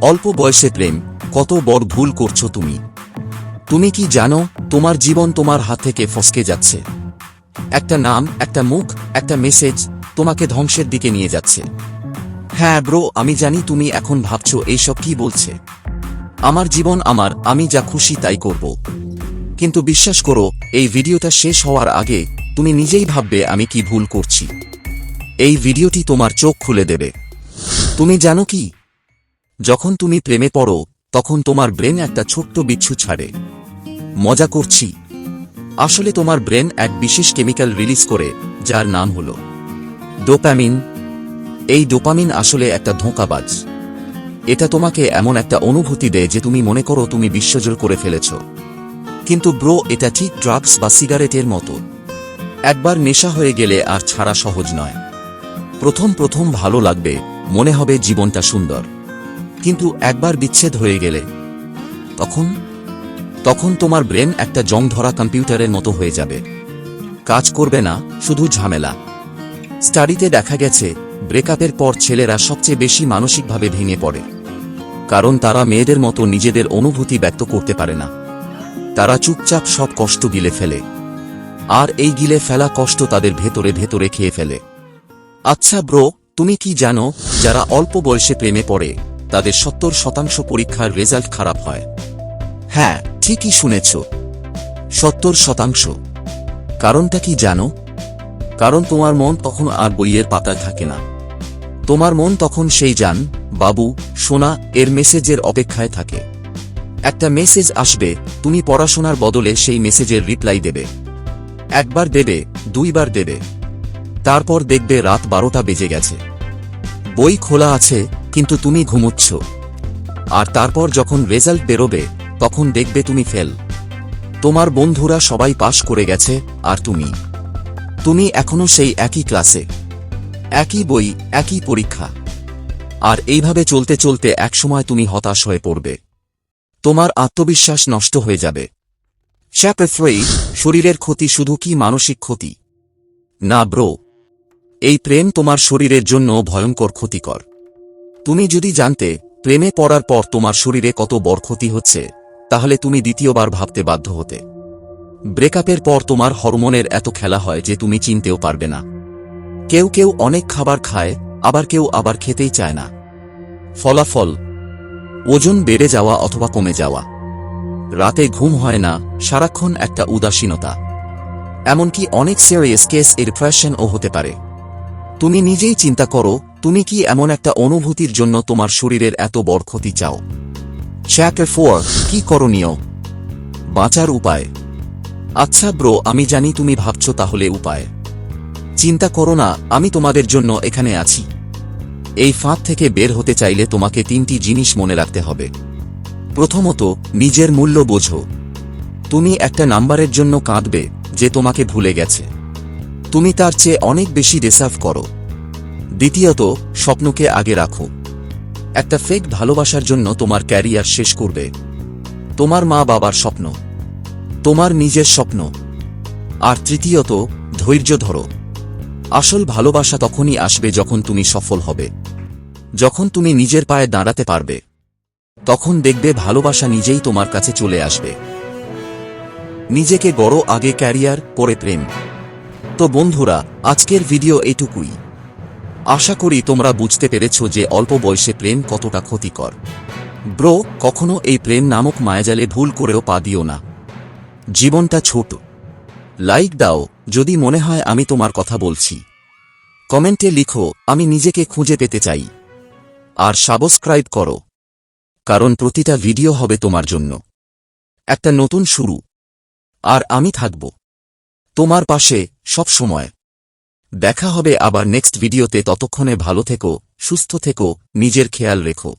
অল্প বয়সে প্রেম, কত বড় ভুল করছ তুমি? তুমি কি জানো, তোমার জীবন তোমার হাত থেকে ফসকে যাচ্ছে? একটা নাম, একটা মুখ, একটা মেসেজ তোমাকে ধ্বংসের দিকে নিয়ে যাচ্ছে। হ্যাঁ ব্রো, আমি জানি তুমি এখন ভাবছ এইসব কি বলছে। আমার জীবন আমার, আমি যা খুশি তাই করব। কিন্তু বিশ্বাস করো, এই ভিডিওটা শেষ হওয়ার আগে তুমি নিজেই ভাববে আমি কি ভুল করছি। এই ভিডিওটি তোমার চোখ খুলে দেবে। তুমি জানো কি? যখন তুমি প্রেমে পড়ো, তখন তোমার ব্রেন একটা ছোট্ট বিচ্ছু ছাড়ে। মজা করছি। আসলে তোমার ব্রেন এক বিশেষ কেমিক্যাল রিলিজ করে, যার নাম হল ডোপামিন। এই ডোপামিন আসলে একটা ধোঁকাবাজ। এটা তোমাকে এমন একটা অনুভূতি দেয় যে তুমি মনে করো তুমি বিশ্বজোর করে ফেলেছ। কিন্তু ব্রো, এটা ঠিক ড্রাগস বা সিগারেটের মতো। একবার নেশা হয়ে গেলে আর ছাড়া সহজ নয়। প্রথম প্রথম ভালো লাগবে, মনে হবে জীবনটা সুন্দর। কিন্তু একবার বিচ্ছেদ হয়ে গেলে, তখন তখন তোমার ব্রেন একটা জং ধরা কম্পিউটারের মতো হয়ে যাবে। কাজ করবে না, শুধু ঝামেলা। স্টাডিতে দেখা গেছে, ব্রেকআপের পর ছেলেরা সবচেয়ে বেশি মানসিকভাবে ভেঙে পড়ে। কারণ তারা মেয়েদের মতো নিজেদের অনুভূতি ব্যক্ত করতে পারে না। তারা চুপচাপ সব কষ্ট গিলে ফেলে। আর এই গিলে ফেলা কষ্ট তাদের ভেতরে ভেতরে খেয়ে ফেলে। আচ্ছা ব্রো, তুমি কি জানো, যারা অল্প বয়সে প্রেমে পড়ে তাদের সত্তর শতাংশ পরীক্ষার রেজাল্ট খারাপ হয়। হ্যাঁ ঠিকই শুনেছ। সত্তর শতাংশ। কারণটা কি জানো? কারণ তোমার মন তখন আর বইয়ের পাতায় থাকে না। তোমার মন তখন সেই যান বাবু, সোনা, এর মেসেজের অপেক্ষায় থাকে। একটা মেসেজ আসবে, তুমি পড়াশোনার বদলে সেই মেসেজের রিপ্লাই দেবে। একবার দেবে, দুইবার দেবে। তারপর দেখবে রাত বারোটা বেজে গেছে। বই খোলা আছে কিন্তু তুমি ঘুমোচ্ছ। আর তারপর যখন রেজাল্ট বেরোবে, তখন দেখবে তুমি ফেল। তোমার বন্ধুরা সবাই পাশ করে গেছে, আর তুমি? তুমি এখনও সেই একই ক্লাসে। একই বই, একই পরীক্ষা। আর এইভাবে চলতে চলতে একসময় তুমি হতাশ হয়ে পড়বে। তোমার আত্মবিশ্বাস নষ্ট হয়ে যাবে। থ্রি শরীরের ক্ষতি শুধু কি মানসিক ক্ষতি? না ব্রো এই প্রেম তোমার শরীরের জন্য ভয়ঙ্কর ক্ষতিকর। তুমি যদি জানতে, প্রেমে পড়ার পর তোমার শরীরে কত বড় ক্ষতি হচ্ছে, তাহলে তুমি দ্বিতীয়বার ভাবতে বাধ্য হতে। ব্রেকআপের পর তোমার হরমোনের এত খেলা হয় যে তুমি চিনতেও পারবে না। কেউ কেউ অনেক খাবার খায়, আবার কেউ আবার খেতেই চায় না। ফলাফল, ওজন বেড়ে যাওয়া অথবা কমে যাওয়া। রাতে ঘুম হয় না, সারাক্ষণ একটা উদাসীনতা। এমনকি অনেক সিরিয়াস কেস এর ডিপ্রেশনও হতে পারে। তুমি নিজেই চিন্তা করো তুমি কি এমন একটা অনুভূতির জন্য তোমার শরীরের এত বড় ক্ষতি চাও? চ্যাপ্টার ফোর কি করণীয়? বাঁচার উপায়। আচ্ছা ব্রো, আমি জানি তুমি ভাবছ তাহলে উপায়। চিন্তা করো না, আমি তোমাদের জন্য এখানে আছি। এই ফাঁদ থেকে বের হতে চাইলে তোমাকে তিনটি জিনিস মনে রাখতে হবে। প্রথমত, নিজের মূল্য বোঝো। তুমি একটা নাম্বারের জন্য কাঁদবে, যে তোমাকে ভুলে গেছে। তুমি তার চেয়ে অনেক বেশি রিসার্ভ করো। দ্বিতীয়ত, স্বপ্নকে আগে রাখো। একটা ফেক ভালোবাসার জন্য তোমার ক্যারিয়ার শেষ করবে। তোমার মা বাবার স্বপ্ন। তোমার নিজের স্বপ্ন। আর তৃতীয়ত, ধৈর্য ধরো। আসল ভালোবাসা তখনই আসবে যখন তুমি সফল হবে। যখন তুমি নিজের পায়ে দাঁড়াতে পারবে। তখন দেখবে ভালোবাসা নিজেই তোমার কাছে চলে আসবে। নিজেকে গড়ো আগে ক্যারিয়ার পরে প্রেম। তো বন্ধুরা, আজকের ভিডিও এটুকুই। আশা করি তোমরা বুঝতে পেরেছ যে অল্প বয়সে প্রেম কতটা ক্ষতিকর। ব্রো, কখনো এই প্রেম নামক মায়াজালে ভুল করেও পা দিও না। জীবনটা ছোট। লাইক দাও, যদি মনে হয় আমি তোমার কথা বলছি। কমেন্টে লিখো, আমি নিজেকে খুঁজে পেতে চাই। আর সাবস্ক্রাইব করো। কারণ প্রতিটা ভিডিও হবে তোমার জন্য। একটা নতুন শুরু। আর আমি থাকব। তোমার পাশে সব সময় দেখা হবে আবার নেক্সট ভিডিওতে ততক্ষণে ভালো থেকো সুস্থ থেকো নিজের খেয়াল রেখো।